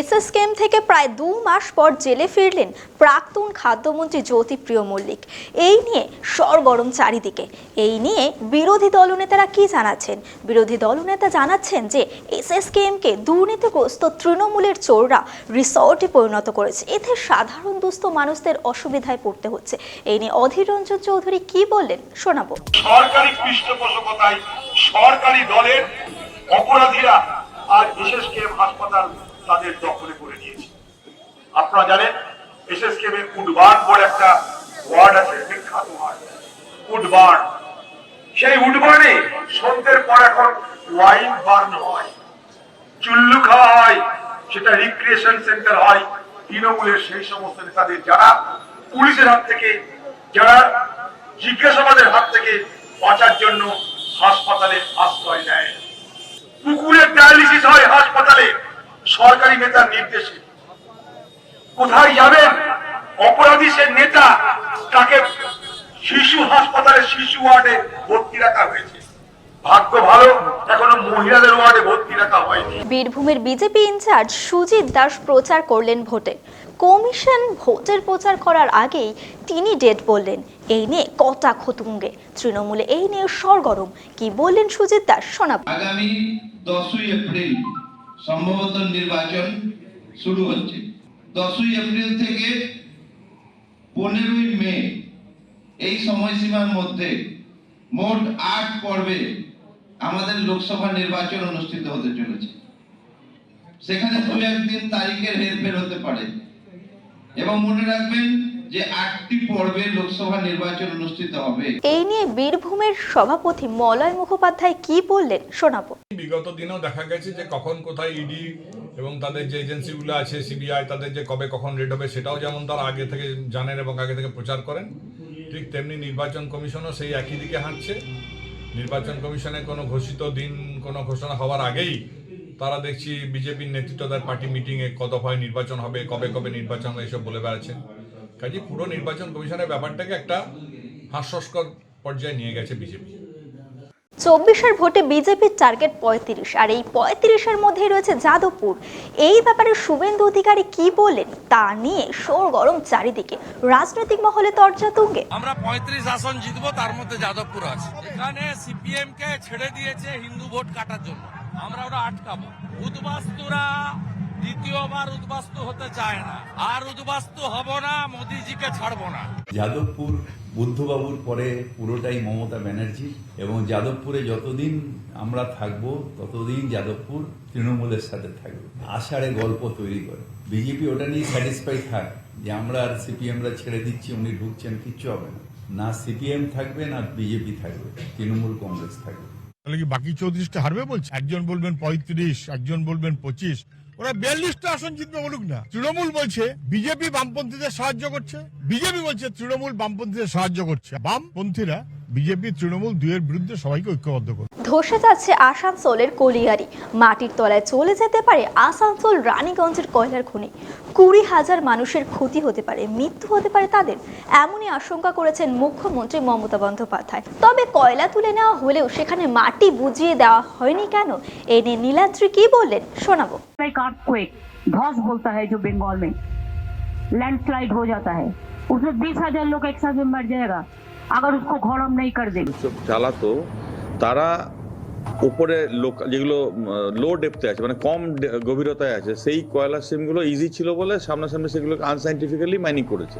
SSKM থেকে প্রায় দু মাস পর জেলে ফিরলেন প্রাক্তন খাদ্যমন্ত্রী জ্যোতিপ্রিয় মল্লিক। এই নিয়ে সরগরম চারিদিকে। এই নিয়ে বিরোধী দলনেতারা কি জানাচ্ছেন? বিরোধী দলনেতা জানাচ্ছেন যে এসএসকেএমকে দুর্নীতিগ্রস্ত তৃণমূলের চোররা রিসর্টে পরিণত করেছে। এতে সাধারণ দুস্থ মানুষদের অসুবিধায় পড়তে হচ্ছে। এই নিয়ে অধীর রঞ্জন চৌধুরী কি বললেন শোনাবো। সরকারি পৃষ্ঠপোষকতায় সরকারি দলের অপরাধীরা আর বিশেষ কেম হাসপাতাল তাদের দখলে করে নিয়েছে। আপনারা জানেন বিশেষ কেমে উডবার্ন বলে একটা ওয়ার্ড আছে, বিখ্যাত ওয়ার্ড। উডবার্ন সেই উডবার্নে সন্ধ্যের পর এখন ওয়াইন বার্ন হয়। চুল্লু খাওয়া হয়, সেটা রিক্রিয়েশন সেন্টার হয়। তৃণমূলের সেই সমস্ত নেতাদের যারা পুলিশের হাত থেকে, যারা জিজ্ঞাসাবাদের হাত থেকে বাঁচার জন্য হাসপাতালে আশ্রয় নেয়। পুকুরের ডায়ালিসিস হয় হাসপাতালে। সরকারি নেতার নির্দেশে। কোথায় যাবেন? অপরাধী সে নেতা তাকে শিশু হাসপাতালে শিশু ওয়ার্ডে ভর্তি রাখা হয়েছে। ভাগ্য ভালো এখনও মহিলাদের ওয়ার্ডে ভর্তি রাখা হয়নি। বীরভূমের বিজেপি ইনচার্জ সুজিত দাস প্রচার করলেন ভোটে। কমিশন ভোটের প্রচার করার আগেই তিনি ডেট বললেন এই নিয়ে কটাক্ষ তুঙ্গে তৃণমূলে এই নিয়ে সরগরম। কি বললেন সুজিত দাস? শোনাব। আগামী দশই এপ্রিল সম্ভবত নির্বাচন শুরু হচ্ছে। দশই এপ্রিল থেকে পনেরোই মে এই সময়সীমার মধ্যে মোট আট পর্বে আমাদের লোকসভা নির্বাচন অনুষ্ঠিত হতে চলেছে। সেখানে দু একদিন তারিখের হেরফের হতে পারে। এবং মনে রাখবেন যে আটটি পর্বে লোকসভা নির্বাচন অনুষ্ঠিত হবে। এই নিয়ে বীরভূমের সভাপতি মলয় মুখোপাধ্যায় কি বললেন শোনাবো। বিগত দিনেও দেখা গেছে যে কখন কোথায় ইডি এবং তাদের যে এজেন্সিগুলো আছে সিবিআই তাদের যে কবে কখন রেড হবে সেটাও যেমন তারা আগে থেকে জানেন এবং আগে থেকে প্রচার করেন ঠিক তেমনি নির্বাচন কমিশনও সেই একই দিকে হাঁটছে। নির্বাচন কমিশনে কোনো ঘোষিত দিন কোনো ঘোষণা হওয়ার আগেই তারা দেখছি বিজেপির নেতৃত্ব তার পার্টি মিটিংয়ে কত হয় নির্বাচন হবে কবে কবে নির্বাচন হবে এসব বলে বেড়াচ্ছে। কাজে পুরো নির্বাচন কমিশনের ব্যাপারটাকে একটা হাস্যস্কর পর্যায়ে নিয়ে গেছে বিজেপি। চব্বিশের ভোটে বিজেপির টার্গেট পঁয়ত্রিশ আর এই পঁয়ত্রিশের মধ্যেই রয়েছে যাদবপুর। এই ব্যাপারে শুভেন্দু অধিকারী কি বলেন তা নিয়ে শোর গরম চারিদিকে। রাজনৈতিক মহলে তর্জা তুঙ্গে আমরা পঁয়ত্রিশ আসন জিতবো তার মধ্যে যাদবপুর আছে। এখানে সিপিএম কে ছেড়ে দিয়েছে হিন্দু ভোট কাটার জন্য। আমরা ওরা আটকাবো। উদ্বাস্তুরা দ্বিতীয়বার উদ্বাস্তু হতে চায় না। আর উদ্বাস্তু হব না মোদিজিকে ছাড়বো না। যাদবপুর বুদ্ধবাবুর পরে পুরোটাই মমতা ব্যানার্জি এবং যাদবপুরে যতদিন আমরা থাকব ততদিন যাদবপুর তৃণমূলের সাথে থাকবে। আষাঢ়ে গল্প তৈরি করে। বিজেপি ওটা নিয়ে স্যাটিসফাই থাক। যে আমরা আর সিপিএমরা ছেড়ে দিচ্ছি উনি ঢুকছেন কিচ্ছু হবে না। না সিপিএম থাকবে না বিজেপি থাকবে তৃণমূল কংগ্রেস থাকবে। তাহলে কি বাকি চৌত্রিশটা হারবে বলছে একজন বলবেন পঁয়ত্রিশ একজন বলবেন পঁচিশ। ওরা বিয়াল্লিশটা আসন জিতবে বলুক না। তৃণমূল বলছে বিজেপি বামপন্থীদের সাহায্য করছে। বিজেপি বলছে তৃণমূল বামপন্থীদের সাহায্য করছে। বামপন্থীরা বিজেপি, তৃণমূল দুয়ের বিরুদ্ধে সবাইকে ঐক্যবদ্ধ করছে। ধসে যাচ্ছে আসানসোলের কলিয়ারি। মাটির তলায় চলে যেতে পারে আসানসোল রানীগঞ্জের কয়লার খনি কুড়ি হাজার মানুষের ক্ষতি হতে পারে মৃত্যু হতে পারে তাদের এমনই আশঙ্কা করেছেন মুখ্যমন্ত্রী মমতা বন্দ্যোপাধ্যায় তবে কয়লা তুলে নেওয়া হলেও সেখানে মাটি বুঝিয়ে দেওয়া হয়নি কেন এ নিয়ে নীলাদ্রি কি বললেন শোনাবো लाइक अर्थक्वेक धौस बोलता है जो बंगाल में लैंडस्लाइड हो जाता है उसमें बीस हजार लोग एक साथ में मर जाएगा अगर उसको घोड़ हम नहीं कर देंगे সব চালাতো তারা উপরে লোক যেগুলো লো ডেপথে আছে মানে কম গভীরতায় আছে, সেই কয়লা সিমগুলো ইজি ছিল বলে সামনাসামনি সেগুলোকে আনসাইন্টিফিক্যালি মাইনিং করেছে।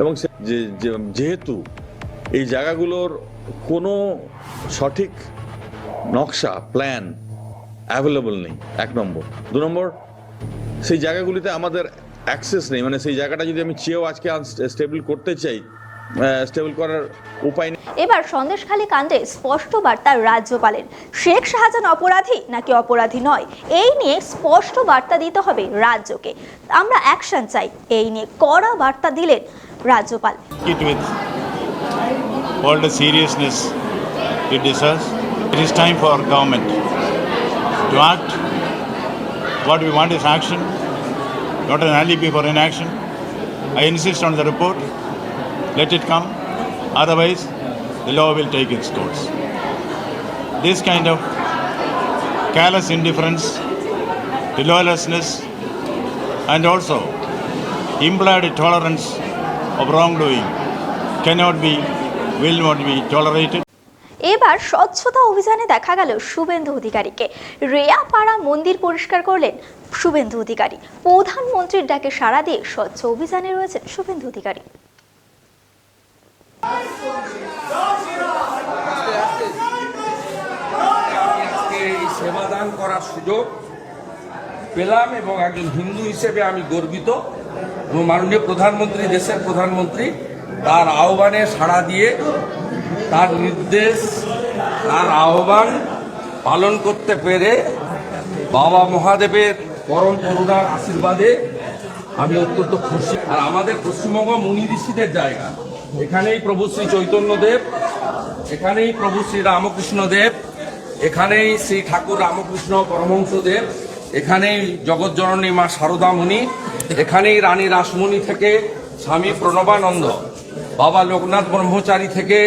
এবং যেহেতু এই জায়গাগুলোর কোনো সঠিক নকশা প্ল্যান অ্যাভেলেবল নেই, এক নম্বর। দু নম্বর, সেই জায়গাগুলিতে আমাদের অ্যাক্সেস নেই মানে সেই জায়গাটা যদি আমি চেয়েও আজকে স্টেবল করতে চাই স্টেবল করার উপায় নেই। এবার সন্দেশখালী কাণ্ডে স্পষ্ট বার্তা রাজ্যপালের। শেখ শাহজান অপরাধী নাকি অপরাধী নয়? এই নিয়ে স্পষ্ট বার্তা দিতে হবে রাজ্যকে। আমরা অ্যাকশন চাই। এই নিয়ে কড়া বার্তা দিলেন রাজ্যপাল। It with all the seriousness it deserves it is time for government to act what want is action not an alibi for an action I insist on the report let it come Otherwise, the law will take its course. This kind of careless indifference, lawlessness, and also implied tolerance of wrongdoing cannot be, will not be tolerated. এবার স্বচ্ছতা অভিযানে দেখা গেল শুভেন্দু অধিকারীকে রেয়াপাড়া মন্দির পরিষ্কার করলেন শুভেন্দু অধিকারী প্রধানমন্ত্রীর ডাকে সাড়া দিয়ে স্বচ্ছ অভিযানে রয়েছেন শুভেন্দু অধিকারী সেবাদান করার সুযোগ পেলাম এবং একজন হিন্দু হিসেবে আমি গর্বিত এবং মাননীয় প্রধানমন্ত্রী, দেশের প্রধানমন্ত্রী তার আহ্বানে সাড়া দিয়ে তার নির্দেশ, তার আহ্বান পালন করতে পেরে বাবা মহাদেবের পরম করুণার আশীর্বাদে আমি অত্যন্ত খুশি। আর আমাদের পশ্চিমবঙ্গ মুনি ঋষিদের জায়গা। এখানেই প্রভু শ্রী চৈতন্যদেব, এখানেই প্রভু শ্রী রামকৃষ্ণ দেব এখানেই শ্রী ঠাকুর রামকৃষ্ণ পরমহংস দেব এখানেই জগৎজননী মা শারদা মুনি এখানেই রানী রাসমণি থেকে স্বামী প্রণবানন্দ, বাবা লোকনাথ ব্রহ্মচারী থেকে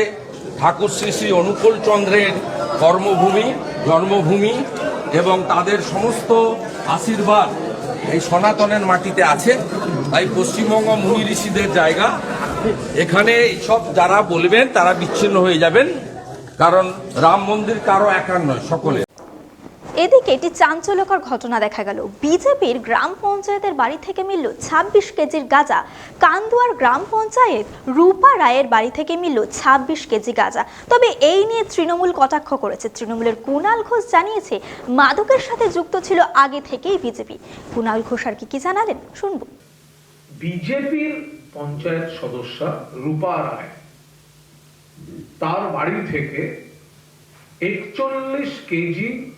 ঠাকুর শ্রী শ্রী অনুকূল চন্দ্রের কর্মভূমি, জন্মভূমি এবং তাদের সমস্ত আশীর্বাদ এই সনাতনের মাটিতে আছে। তাই পশ্চিমবঙ্গ মুনি ঋষিদের জায়গা। এখানে সব যারা বলবেন তারা বিচ্ছিন্ন হয়ে যাবেন কারণ রাম মন্দির কারও একার নয় সকলে এদিকে একটি চাঞ্চল্যকর ঘটনা দেখা গেল। বিজেপির গ্রাম পঞ্চায়েতের বাড়ি থেকে মিলল ছাব্বিশ কেজির গাঁজা। কান্দুয়ার গ্রাম পঞ্চায়েত রূপা রায়ের বাড়ি থেকে মিলল ছাব্বিশ কেজি গাঁজা। তবে এই নিয়ে তৃণমূল কটাক্ষ করেছে। তৃণমূলের কুণাল ঘোষ জানিয়েছে মাদকের সাথে যুক্ত ছিল আগে থেকেই বিজেপি। কুণাল ঘোষ আর কি কি জানালেন? শুনব। বিজেপির পঞ্চায়েত সদস্য রূপা রায়। তার বাড়ি থেকে একচল্লিশ কেজি,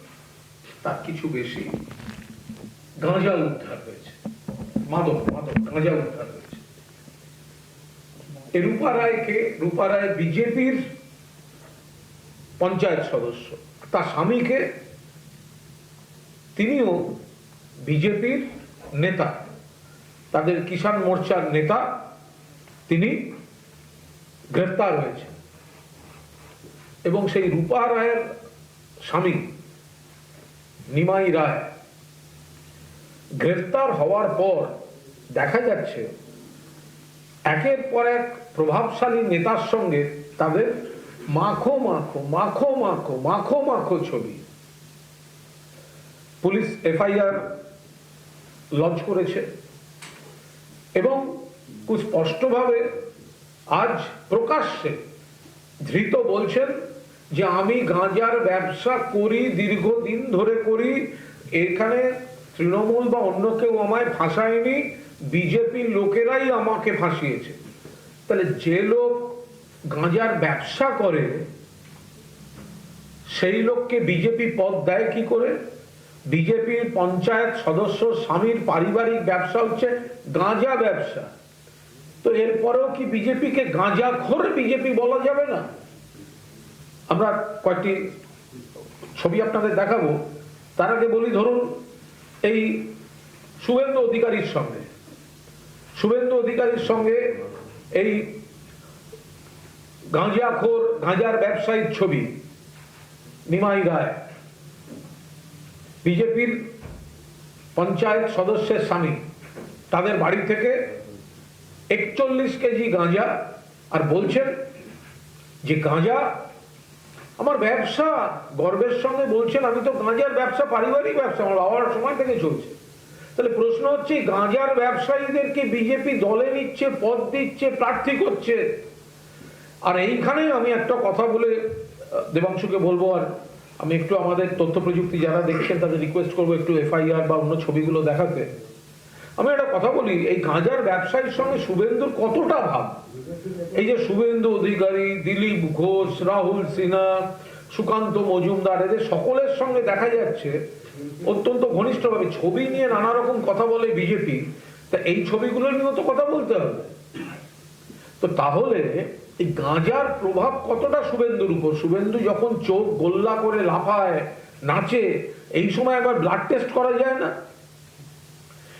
তার কিছু বেশি, গাঁজা উদ্ধার হয়েছে। মাদক মাদক, গাঁজা উদ্ধার হয়েছে। রূপা রায়কে, রূপা রায় বিজেপির পঞ্চায়েত সদস্য, তার স্বামীকে, তিনিও বিজেপির নেতা। তাদের কিষাণ মোর্চার নেতা তিনি গ্রেফতার হয়েছে এবং সেই রূপা রায়ের স্বামী নিমাই রায় গ্রেফতার হওয়ার পর দেখা যাচ্ছে একের পর এক প্রভাবশালী নেতার সঙ্গে তাদের মাখো মাখো মাখো মাখো মাখো মাখো ছবি। পুলিশ এফআইআর লঞ্চ করেছে। এবং খুব স্পষ্টভাবে আজ প্রকাশ্যে ধৃত বলছেন যে আমি গাঁজার ব্যবসা করি, দীর্ঘদিন ধরে করি। এখানে তৃণমূল বা অন্য কেউ আমায় ফাঁসায়নি বিজেপির লোকেরাই আমাকে ফাঁসিয়েছে। তাহলে যে লোক গাঁজার ব্যবসা করে, সেই লোককে বিজেপি পদ দেয় কি করে? বিজেপির পঞ্চায়েত সদস্য স্বামীর পারিবারিক ব্যবসা হচ্ছে গাঁজা ব্যবসা। তো এরপরেও কি বিজেপিকে গাঁজা খোর বিজেপি বলা যাবে না? আমরা কয়েকটি ছবি আপনাদের দেখাবো। তার আগে বলি, ধরুন, এই শুভেন্দু অধিকারীর সঙ্গে। শুভেন্দু অধিকারীর সঙ্গে এই গাঁজাখোর, গাঁজার ব্যবসায়ীর ছবি, নিমাই রায়। বিজেপির পঞ্চায়েত সদস্যের স্বামী, তাদের বাড়ি থেকে একচল্লিশ কেজি গাঁজা, আর বলছেন যে গাঁজা, আমার ব্যবসা, গর্বের সঙ্গে বলছেন, আমি তো গাঁজার ব্যবসা, পারিবারিক ব্যবসা, আমার সময় থেকে চলছে। তাহলে প্রশ্ন হচ্ছে গাঁজার ব্যবসায়ীদেরকে বিজেপি দলে নিচ্ছে, পদ দিচ্ছে, প্রার্থী করছে? আর এইখানেই আমি একটা কথা বলে দেবাংশুকে বলব, আর আমি একটু আমাদের তথ্য প্রযুক্তি যারা দেখছেন, তাদের রিকোয়েস্ট করব একটু এফআইআর বা অন্য ছবিগুলো দেখাতে। আমি একটা কথা বলি, এই গাঁজার ব্যবসায়ীর সঙ্গে শুভেন্দুর কতটা ভাব? এই যে শুভেন্দু অধিকারী, দিলীপ ঘোষ, রাহুল সিনহা, সুকান্ত মজুমদার, এদের সকলের সঙ্গে দেখা যাচ্ছে অত্যন্ত ঘনিষ্ঠভাবে। ছবি নিয়ে নানা রকম কথা বলে বিজেপি। তা এই ছবিগুলো নিয়েও তো কথা বলতে হবে। তো তাহলে এই গাঁজার প্রভাব কতটা শুভেন্দুর উপর? শুভেন্দু যখন চোখ গোল্লা করে লাফায়, নাচে, এই সময় একবার ব্লাড টেস্ট করা যায় না?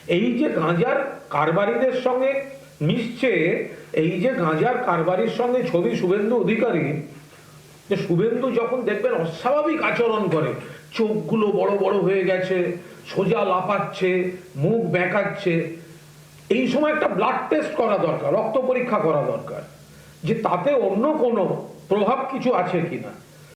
এই যে গাঁজার কারবারিদের সঙ্গে মিশছে, এই যে গাঁজার কারবারির সঙ্গে ছবি শুভেন্দু অধিকারী, যে শুভেন্দু যখন দেখবেন অস্বাভাবিক আচরণ করে, চোখগুলো বড় বড় হয়ে গেছে, সোজা লাফাচ্ছে, মুখ বেঁকাচ্ছে, এই সময় একটা ব্লাড টেস্ট করা দরকার, রক্ত পরীক্ষা করা দরকার। যে তাতে অন্য কোনো প্রভাব কিছু আছে কিনা?